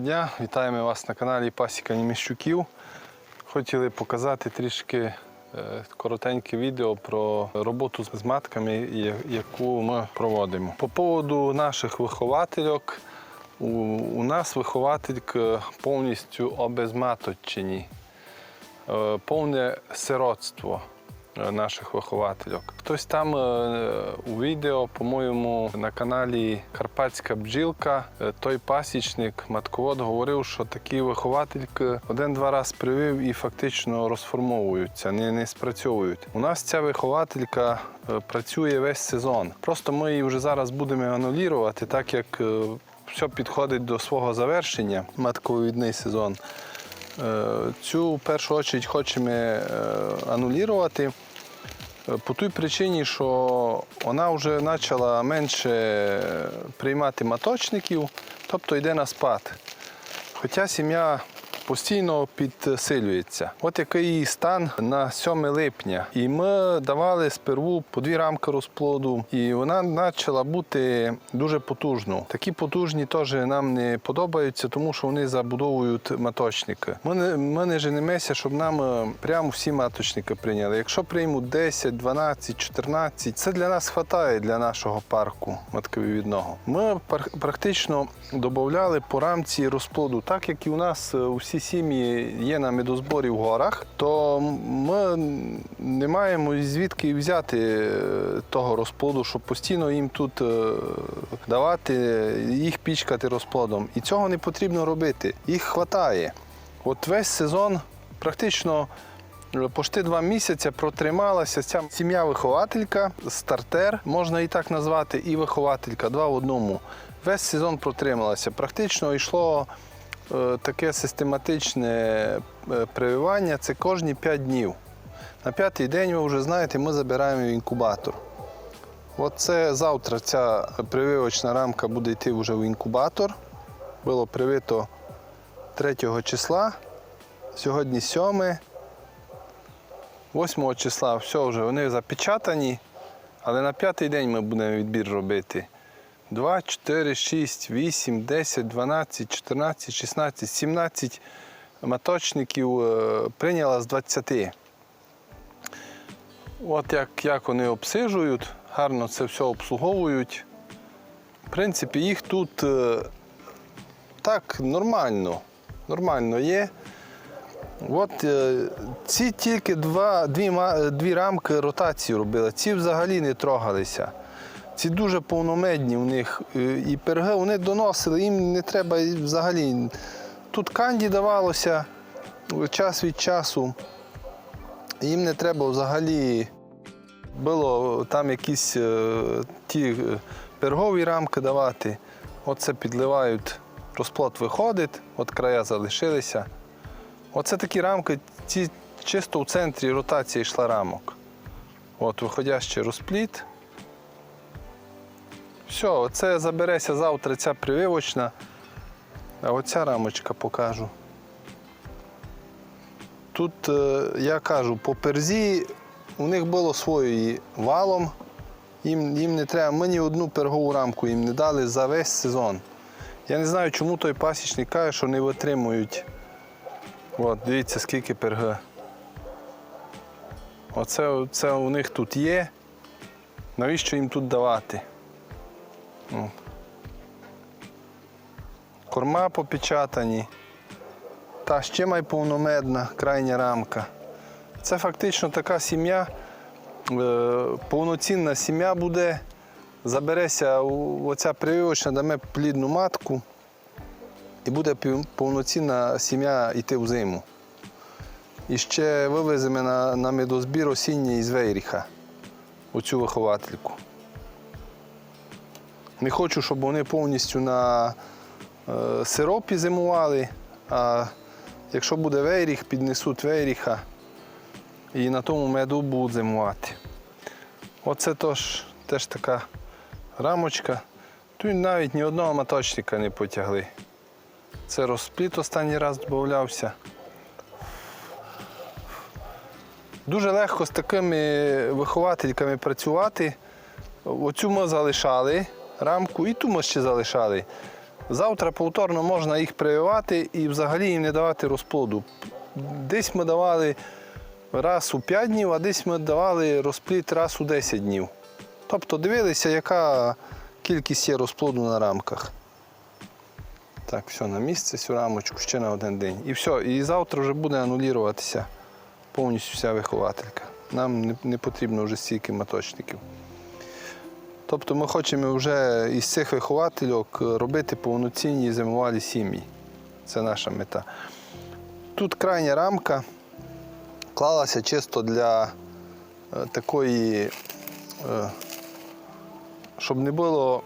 дня, вітаємо вас на каналі Пасіка Німіщуків. Хотіли показати трішки е, коротеньке відео про роботу з матками, яку ми проводимо. По поводу наших виховательок, у, нас виховательки повністю обезматочені, Е, повне сироцтво е, наших виховательок. Хтось там е, у відео, по-моєму, на каналі Карпатська бджілка, е, той пасічник, матковод говорив, що такі виховательки один-два раз привив і фактично розформовуються, не, не спрацьовують. У нас ця вихователька е, працює весь сезон. Просто ми її вже зараз будемо анулірувати, так як е, все підходить до свого завершення, матковидний сезон. Е, Цю в першу чергу хочемо анулювати анулірувати е, по той причині, що вона вже почала менше приймати маточників, тобто йде на спад. Хоча сім'я постійно підсилюється. От який її стан на 7 липня. І ми давали сперву по дві рамки розплоду, і вона почала бути дуже потужною. Такі потужні теж нам не подобаються, тому що вони забудовують маточники. Ми не, ми не женемося, щоб нам е, прямо всі маточники прийняли. Якщо приймуть 10, 12, 14, це для нас вистачає для нашого парку матковідного. Ми практично додавали по рамці розплоду, так як і у нас е, сім'ї є на медозборі в горах, то ми не маємо звідки взяти е, того розплоду, щоб постійно їм тут е, давати, їх пічкати розплодом. І цього не потрібно робити. Їх вистачає. От весь сезон практично. Почти два місяці протрималася ця сім'я-вихователька, стартер, можна і так назвати, і вихователька, два в одному. Весь сезон протрималася. Практично йшло е, таке систематичне е, прививання це кожні 5 днів. На п'ятий день, ви вже знаєте, ми забираємо в інкубатор. От це завтра ця прививочна рамка буде йти вже в інкубатор. Було привито 3 числа, сьогодні 7. 8 числа все вже вони запечатані, але на п'ятий день ми будемо відбір робити. 2, 4, 6, 8, 10, 12, 14, 16, 17 маточників е, прийняла з 20. От як, як вони обсижують, гарно це все обслуговують. В принципі, їх тут е, так нормально. Нормально є. От е, ці тільки два, дві, дві рамки ротації робили, ці взагалі не трогалися. Ці дуже повномедні у них. е, І перги вони доносили, їм не треба взагалі. Тут канді давалося час від часу. Їм не треба взагалі. Було там якісь е, ті е, пергові рамки давати. Оце підливають, розплод виходить, от края залишилися. Оце такі рамки, ці чисто в центрі ротації йшла рамок. От виходящий розпліт. Все, оце забереся завтра ця прививочна. А оця рамочка покажу. Тут, е, я кажу, по перзі у них було своєю валом. Їм, їм не треба, ми ні одну пергову рамку їм не дали за весь сезон. Я не знаю, чому той пасічник каже, що не витримують. От, дивіться, скільки перги. Оце це у них тут є. Навіщо їм тут давати? Корма попечатані. Та ще май повномедна крайня рамка. Це фактично така сім'я, е, повноцінна сім'я буде. Забереся оця прививочна, даме плідну матку і буде повноцінна сім'я йти в зиму. І ще вивеземо на, на медозбір осінній із Вейріха, оцю виховательку. Не хочу, щоб вони повністю на е, сиропі зимували, а якщо буде вейріх, піднесуть вейріха і на тому меду будуть зимувати. Оце тож, теж така рамочка. Тут навіть ні одного маточника не потягли. Це розпліт останній раз додавався. Дуже легко з такими виховательками працювати. Оцю ми залишали рамку і ту ми ще залишали. Завтра повторно можна їх прививати і взагалі їм не давати розплоду. Десь ми давали раз у 5 днів, а десь ми давали розплід раз у 10 днів. Тобто дивилися, яка кількість є розплоду на рамках. Так, все, на місце цю рамочку ще на один день. І все, і завтра вже буде ануліруватися повністю вся вихователька. Нам не потрібно вже стільки маточників. Тобто ми хочемо вже із цих виховательок робити повноцінні зимувалі сім'ї. Це наша мета. Тут крайня рамка клалася чисто для е, такої, е, щоб не було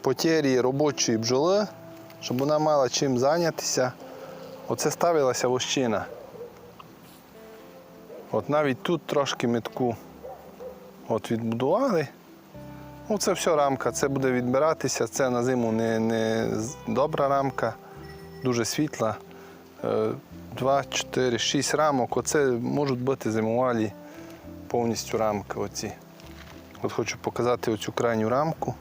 потері робочої бджоли, щоб вона мала чим зайнятися. Оце ставилася вощина. От навіть тут трошки метку от відбудували. Ну, це все рамка, це буде відбиратися. Це на зиму не, не добра рамка, дуже світла. Е, Два, чотири, шість рамок. Оце можуть бути зимувалі повністю рамки. Оці. От хочу показати оцю крайню рамку.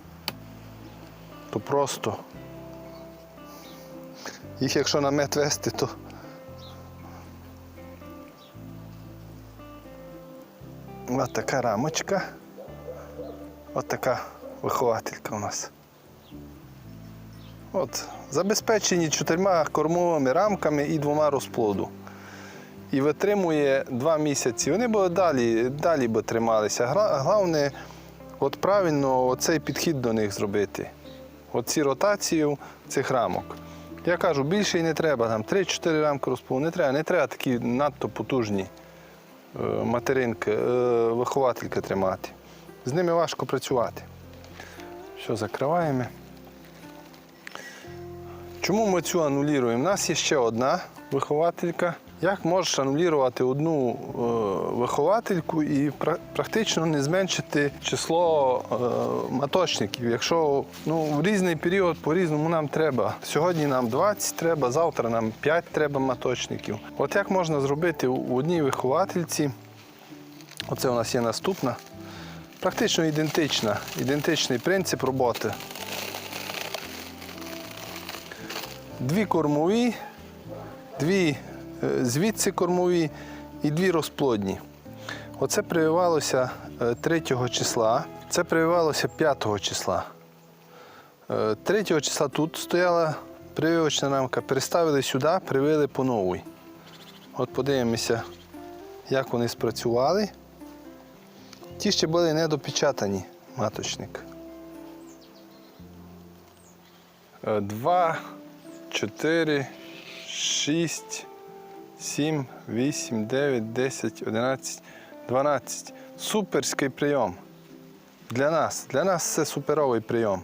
То просто. Їх якщо на мет вести, то Ось така рамочка. Ось така вихователька у нас. От, забезпечені чотирма кормовими рамками і двома розплоду. І витримує два місяці. Вони б далі, далі би трималися. Головне, от правильно цей підхід до них зробити. Оці ротацію цих рамок. Я кажу, більше і не треба, там 3-4 рамки розплоду не треба, не треба такі надто потужні е, материнки, е, виховательки тримати. З ними важко працювати. Все, закриваємо. Чому ми цю анулюємо? У нас є ще одна вихователька. Як можеш анулювати одну е, виховательку і пра- практично не зменшити число е, маточників? Якщо ну, в різний період по-різному нам треба. Сьогодні нам 20 треба, завтра нам 5 треба маточників. От як можна зробити у одній виховательці? Оце у нас є наступна. Практично ідентична, ідентичний принцип роботи. Дві кормові, дві е, звідси кормові і дві розплодні. Оце прививалося е, 3 числа, це прививалося 5 числа. Е, 3 числа тут стояла прививочна рамка, переставили сюди, привили по новій. От подивимося, як вони спрацювали. Ті ще були недопечатані маточник. Е, Два, чотири, шість, сім, вісім, дев'ять, десять, одинадцять, дванадцять. Суперський прийом. Для нас. Для нас це суперовий прийом.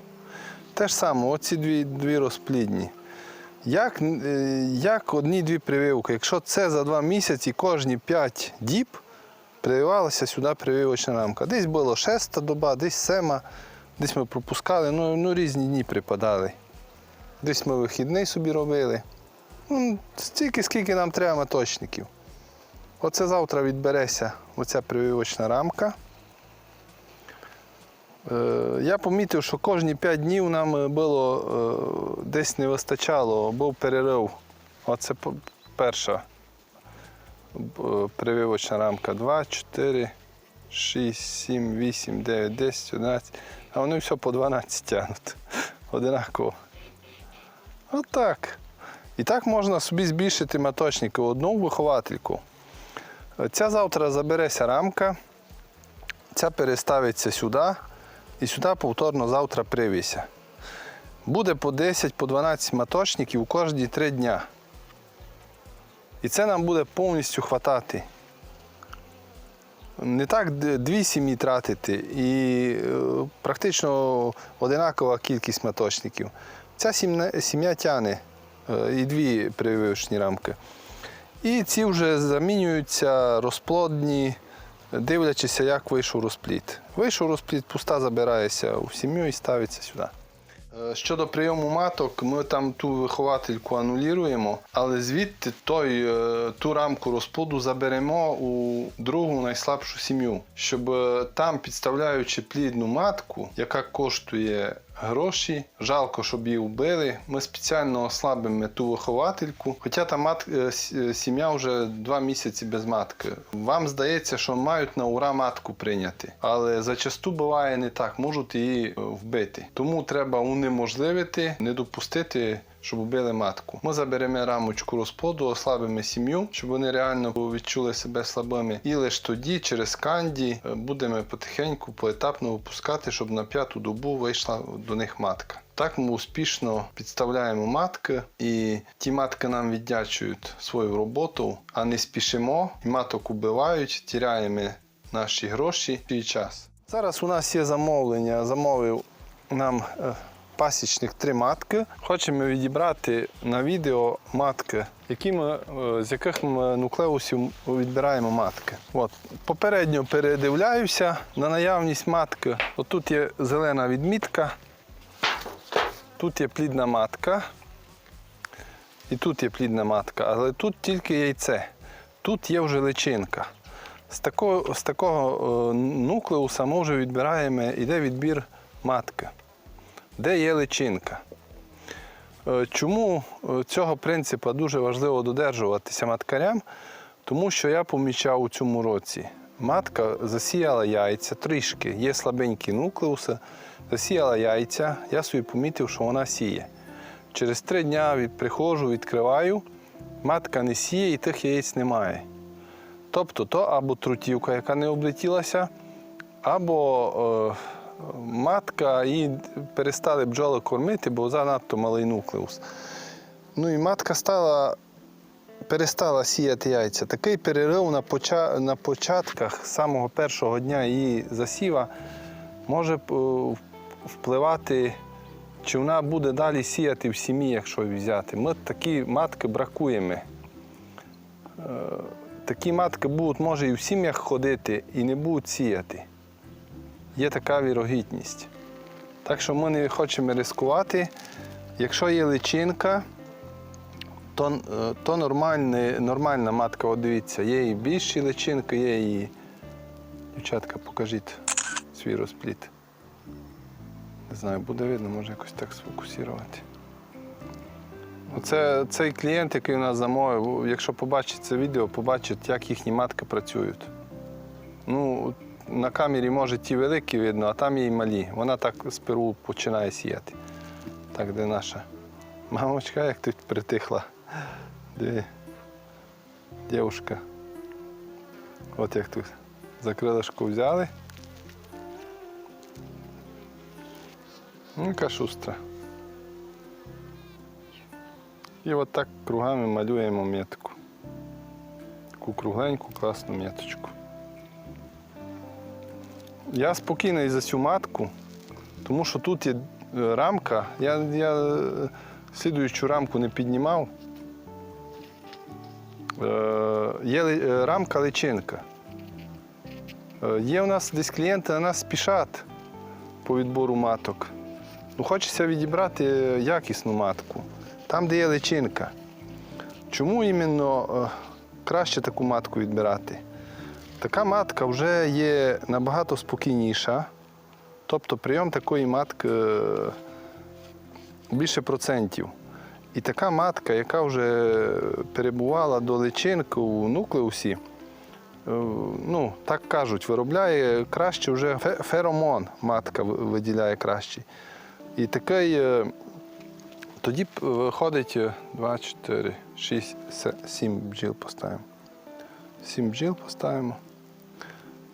Те ж саме, оці дві, дві розплідні. Як, е, як одні-дві прививки? Якщо це за два місяці кожні п'ять діб, прививалася сюди прививочна рамка. Десь було шеста доба, десь сема, десь ми пропускали, ну, ну різні дні припадали. Десь ми вихідний собі робили. Ну, стільки, скільки нам треба маточників. Оце завтра відбереться оця прививочна рамка. Е, Я помітив, що кожні 5 днів нам е, було е, десь не вистачало, був перерив. Оце перша прививочна рамка 2, 4, 6, 7, 8, 9, 10, 11. А вони все по 12 тягнуть. Одинаково. Отак. І так можна собі збільшити маточники в одну виховательку. Ця завтра забереся рамка, ця переставиться сюди і сюди повторно завтра привіся. Буде по 10, по 12 маточників кожні 3 дня. І це нам буде повністю хватати. Не так дві сім'ї тратити і е, практично одинакова кількість маточників. Ця сім'я, тягне е, і дві прививочні рамки. І ці вже замінюються розплодні, дивлячись, як вийшов розплід. Вийшов розплід, пуста забирається у сім'ю і ставиться сюди. Е, Щодо прийому маток, ми там ту виховательку анулюємо, але звідти той, е, ту рамку розплоду заберемо у другу найслабшу сім'ю, щоб е, там, підставляючи плідну матку, яка коштує гроші. Жалко, щоб її вбили. Ми спеціально ослабимо ту виховательку. Хоча та мат... е, е, сім'я вже два місяці без матки. Вам здається, що мають на ура матку прийняти. Але зачасту буває не так, можуть її е, вбити. Тому треба унеможливити, не допустити. Щоб вбили матку. Ми заберемо рамочку розплоду, ослабимо сім'ю, щоб вони реально відчули себе слабими. І лише тоді, через канді, е, будемо потихеньку, поетапно випускати, щоб на п'яту добу вийшла до них матка. Так ми успішно підставляємо матки, і ті матки нам віддячують свою роботу, а не спішимо, і маток убивають, тіряємо наші гроші і час. Зараз у нас є замовлення. Замовив нам е, пасічник три матки. Хочемо відібрати на відео матки, які ми, е, з яких ми нуклеусів відбираємо матки. От. Попередньо передивляюся на наявність матки. Отут є зелена відмітка, тут є плідна матка. І тут є плідна матка, але тут тільки яйце. Тут є вже личинка. З такого, з такого е, нуклеуса ми вже відбираємо, іде відбір матки, де є личинка. Е, Чому е, цього принципу дуже важливо додержуватися маткарям? Тому що я помічав у цьому році. Матка засіяла яйця трішки, є слабенькі нуклеуси, засіяла яйця, я собі помітив, що вона сіє. Через три дня від, приходжу, відкриваю, матка не сіє і тих яєць немає. Тобто то або трутівка, яка не облетілася, або е, матка її перестали бджоли кормити, бо занадто малий нуклеус. Ну і матка стала, перестала сіяти яйця. Такий перерив на, поча, на початках самого першого дня її засіва може е, впливати, чи вона буде далі сіяти в сім'ї, якщо взяти. Ми такі матки бракуємо. Такі матки будуть, може, і в сім'ях ходити і не будуть сіяти. Є така вірогідність. Так що ми не хочемо ризикувати. Якщо є личинка, то, е, то нормальне, нормальна матка, от дивіться, є і більші личинки, є і. Дівчатка, покажіть свій розпліт. Не знаю, буде видно, може якось так сфокусувати. Оце цей клієнт, який у нас замовив, якщо побачить це відео, побачить, як їхні матки працюють. Ну, на камері може ті великі видно, а там й малі. Вона так з перу починає сіяти. Так, де наша мамочка, як тут притихла. Диви. Дівушка. От як тут. За крилишко взяли. Ну, шустра. І от так кругами малюємо метку. Таку кругленьку, класну меточку. Я спокійний за цю матку, тому що тут є е, рамка. Я, я е, слідуючу рамку не піднімав. Е, Є е, рамка личинка. Є у нас десь клієнти на нас спішать по відбору маток. Ну, хочеться відібрати якісну матку, там, де є личинка. Чому іменно краще таку матку відбирати? Така матка вже є набагато спокійніша. Тобто прийом такої матки е, більше процентів. І така матка, яка вже перебувала до личинки у нуклеусі, е, ну, так кажуть, виробляє краще вже феромон матка виділяє кращий. І такий е, тоді виходить е, 2, 4, 6, 7 бджіл поставимо. 7 бджіл поставимо.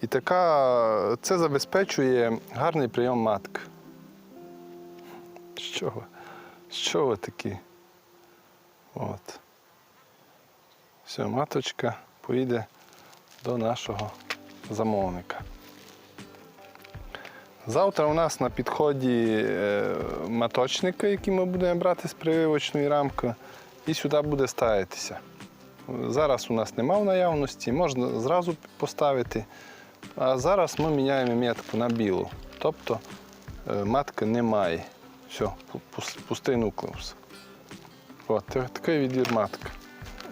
І така, це забезпечує гарний прийом матки. Що ви? Що ви такі? От. Все, маточка поїде до нашого замовника. Завтра у нас на підході е, маточники, які ми будемо брати з прививочної рамки, і сюди буде ставитися. Зараз у нас нема в наявності, можна зразу поставити. А зараз ми міняємо метку на білу. Тобто е, матки немає. Все, пустий нуклеус. От, такий відбір матки.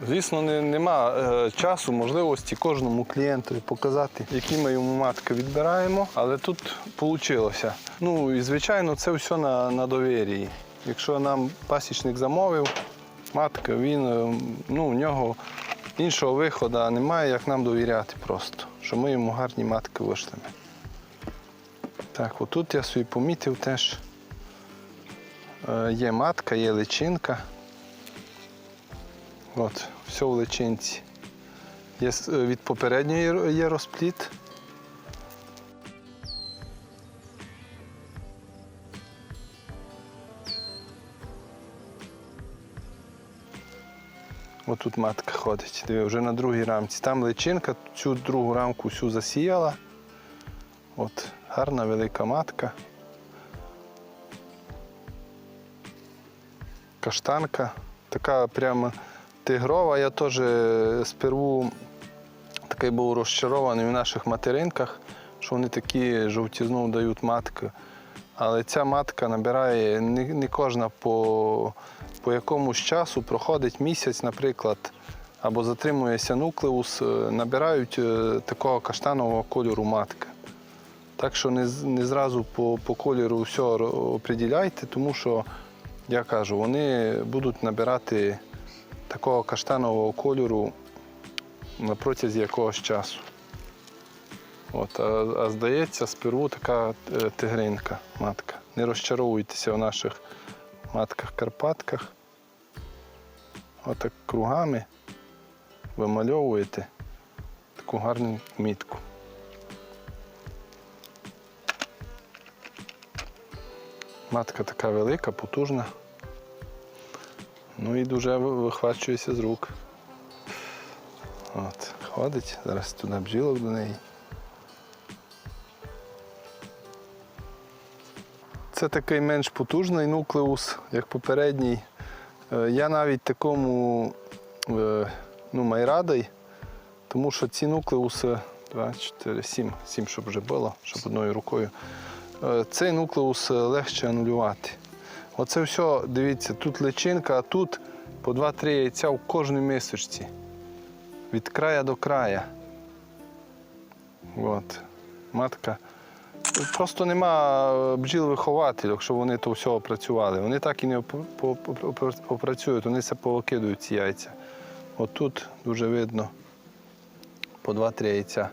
Звісно, не, нема е, часу, можливості кожному клієнту показати, які ми йому матки відбираємо, але тут вийшло. Ну і звичайно, це все на, на довір'ї. Якщо нам пасічник замовив матки, він е, ну, у нього іншого виходу немає, як нам довіряти просто, що ми йому гарні матки вишлемо. Так, отут я собі помітив теж. е, Є матка, є личинка. От, все в личинці. Є, е, від попередньої є розпліт. Тут матка ходить. Диви, вже на другій рамці. Там личинка, цю другу рамку всю засіяла. От, гарна велика матка. Каштанка. Така прямо тигрова. Я теж е, сперву такий був розчарований в наших материнках, що вони такі жовтізну дають матки. Але ця матка набирає не, не кожна по, по якомусь часу, проходить місяць, наприклад, або затримується нуклеус, е, набирають е, такого каштанового кольору матки. Так що не, не зразу по, по кольору все оприділяйте, тому що, я кажу, вони будуть набирати такого каштанового кольору протязі якогось часу. От, а, а здається, сперву така е, тигринка матка. Не розчаровуйтеся в наших матках-карпатках. Отак кругами вимальовуєте таку гарну мітку. Матка така велика, потужна. Ну і дуже вихвачується з рук. От, ходить, зараз туди бджілок до неї. Це такий менш потужний нуклеус, як попередній. Е, Я навіть такому е, ну, майрадий, тому що ці нуклеуси 2, 4, 7, 7, щоб вже було, щоб одною рукою. Е, Цей нуклеус легше анулювати. Оце все, дивіться, тут личинка, а тут по 2-3 яйця в кожній мисочці. Від края до края. От. Матка. Просто нема е, бджіл-вихователів, щоб вони то все опрацювали. Вони так і не опрацюють, вони все повикидують ці яйця. От тут дуже видно по 2-3 яйця.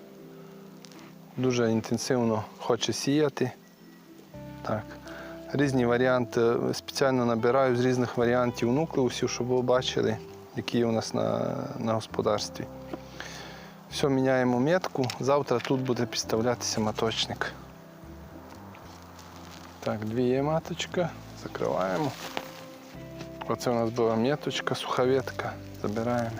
Дуже інтенсивно хоче сіяти. Так. Різні варіанти. Спеціально набираю з різних варіантів нуклеусів, щоб ви бачили, які є у нас на, на господарстві. Все, міняємо метку. Завтра тут буде підставлятися маточник. Так, дві є маточка, закриваємо. Оце у нас була меточка, суховетка. Забираємо.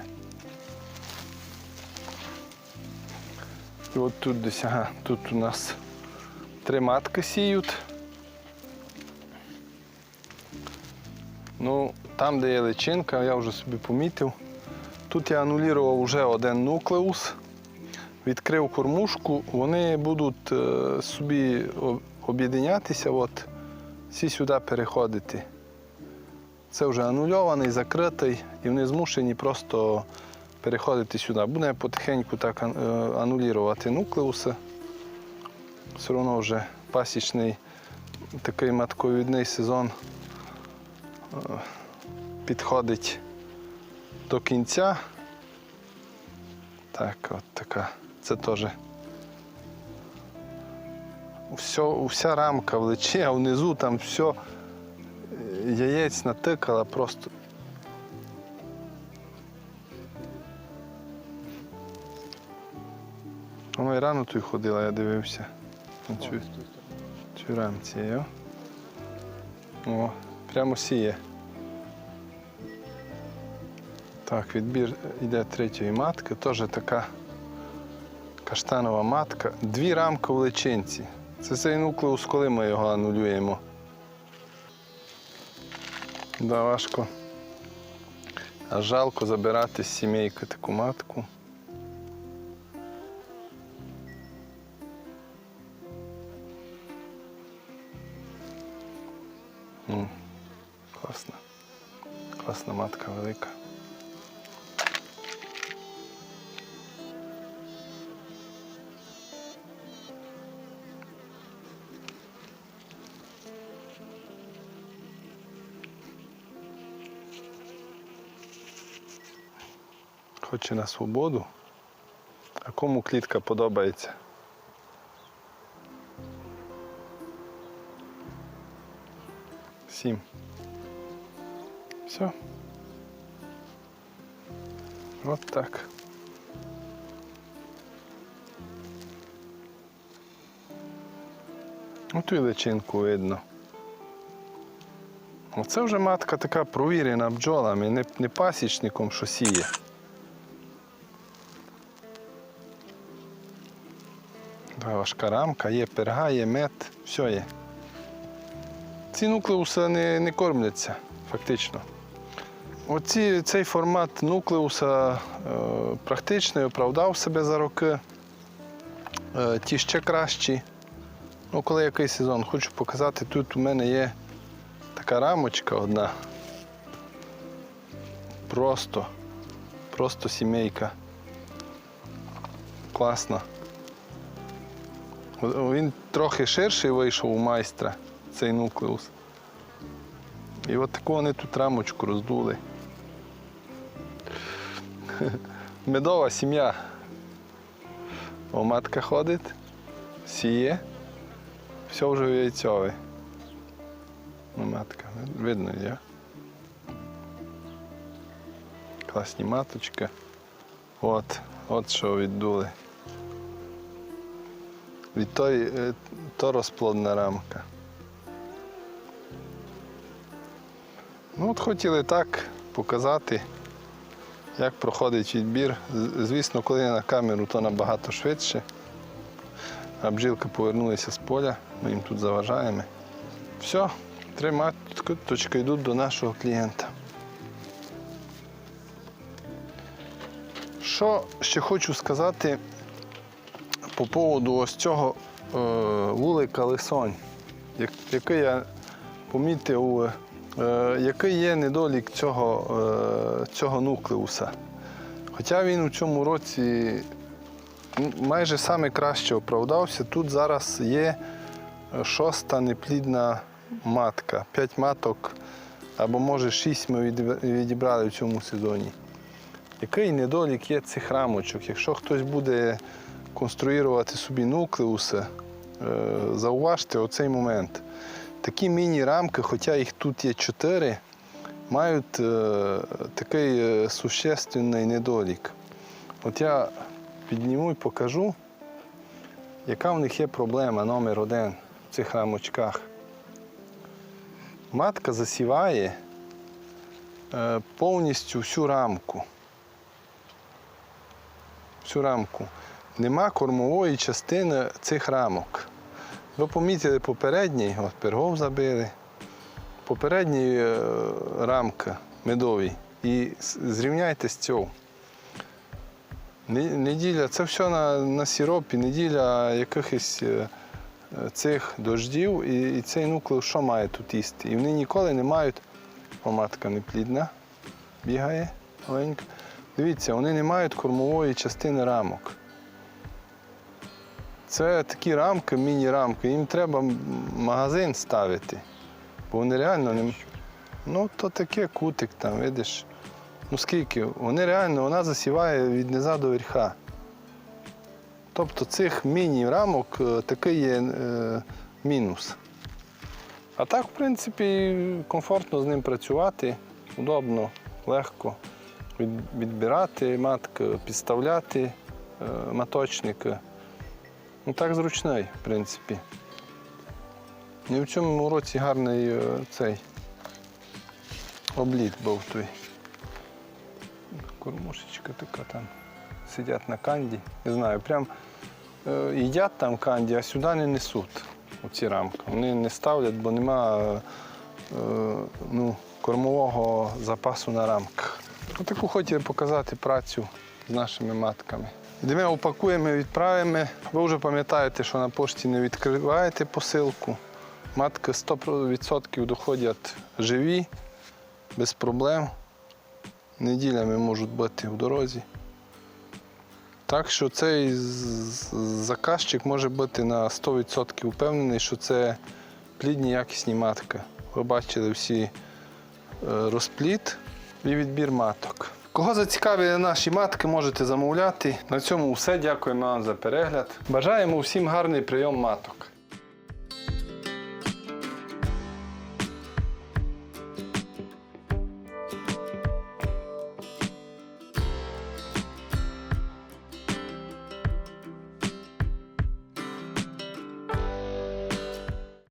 І от тут десь, ага, тут у нас три матки сіють. Ну, там, де є личинка, я вже собі помітив. Тут я анулював вже один нуклеус, відкрив кормушку, вони будуть е, собі об'єднятися, от, всі сюди переходити. Це вже анульований, закритий, і вони змушені просто переходити сюди. Буде потихеньку так е, анулювати нуклеуси. Все одно вже пасічний такий матковідний сезон е, підходить до кінця. Так, от така. Це теж. Все, вся рамка влече, а внизу там все яєць натикала просто. Вона і рано тут ходила, я дивився. На цю, цю рамці. О, прямо сіє. Так, відбір йде третьої матки, теж така каштанова матка. Дві рамки в личинці. Це цей нуклеус, коли ми його анулюємо. Да, важко. А жалко забирати з сімейки таку матку. М, Класна. Класна матка велика. Хоче на свободу. А кому клітка подобається? Сім. Все. От так. От і личинку видно. Оце вже матка така провірена бджолами, не, не пасічником, що сіє. Важка рамка, є перга, є мед, все є. Ці нуклеуси не, не кормляться, фактично. Оці, цей формат нуклеуса е, практичний, оправдав себе за роки. Е, ті ще кращі. Ну, коли який сезон, хочу показати, тут у мене є така рамочка одна. Просто, просто сімейка. Класно. Він трохи ширший вийшов у майстра, цей нуклеус. І от таку вони тут рамочку роздули. Медова сім'я. О, матка ходить, сіє, все вже в яйцьові. Ну, матка, видно, є. Класні маточки. От, от що віддули. Від той, е, то розплодна рамка. Ну, от хотіли так показати, як проходить відбір. Звісно, коли на камеру, то набагато швидше. А бджілки повернулися з поля, ми їм тут заважаємо. Все, три маточки йдуть до нашого клієнта. Що ще хочу сказати по поводу ось цього е, вулика Лисонь, який я помітив, е, який є недолік цього, е, цього нуклеуса. Хоча він у цьому році майже саме краще оправдався, тут зараз є шоста неплідна матка. П'ять маток або може шість ми відібрали в цьому сезоні. Який недолік є цих рамочок? Якщо хтось буде конструювати собі нуклеуси, е, зауважте оцей момент. Такі міні-рамки, хоча їх тут є чотири, мають е, такий е, существенний недолік. От я підніму і покажу, яка в них є проблема номер один в цих рамочках. Матка засіває повністю всю рамку. Всю рамку. Нема кормової частини цих рамок. Ви помітили попередній, от пергов забили, попередній е, рамка медовий. І зрівняйте з цього. Неділя, це все на, на сіропі, неділя якихось е, цих дождів, і, і цей нуклеус що має тут їсти? І вони ніколи не мають. О, матка неплідна, бігає маленька. Дивіться, вони не мають кормової частини рамок. Це такі рамки, міні-рамки, їм треба магазин ставити. Бо вони реально не. Ну, то таке кутик там, видиш. Ну скільки? Вони реально, вона засіває від низа до верха. Тобто цих міні-рамок е, такий є е, мінус. А так, в принципі, комфортно з ним працювати, удобно, легко відбирати матки, підставляти е, маточники. Ну так зручний, в принципі. І в цьому році гарний е, цей обліт був той. Кормушечка така там. Сидять на канді. Не знаю, прям е, їдять там канді, а сюди не несуть оці рамки. Вони не ставлять, бо нема е, ну, кормового запасу на рамках. Таку хотіли показати працю з нашими матками. Де ми упакуємо, відправимо. Ви вже пам'ятаєте, що на пошті не відкриваєте посилку. Матки 100% доходять живі, без проблем. Неділями можуть бути в дорозі. Так що цей заказчик може бути на 100% впевнений, що це плідні якісні матки. Ви бачили всі е, розпліт і відбір маток. Кого зацікавили наші матки, можете замовляти. На цьому все. Дякуємо вам за перегляд. Бажаємо всім гарний прийом маток.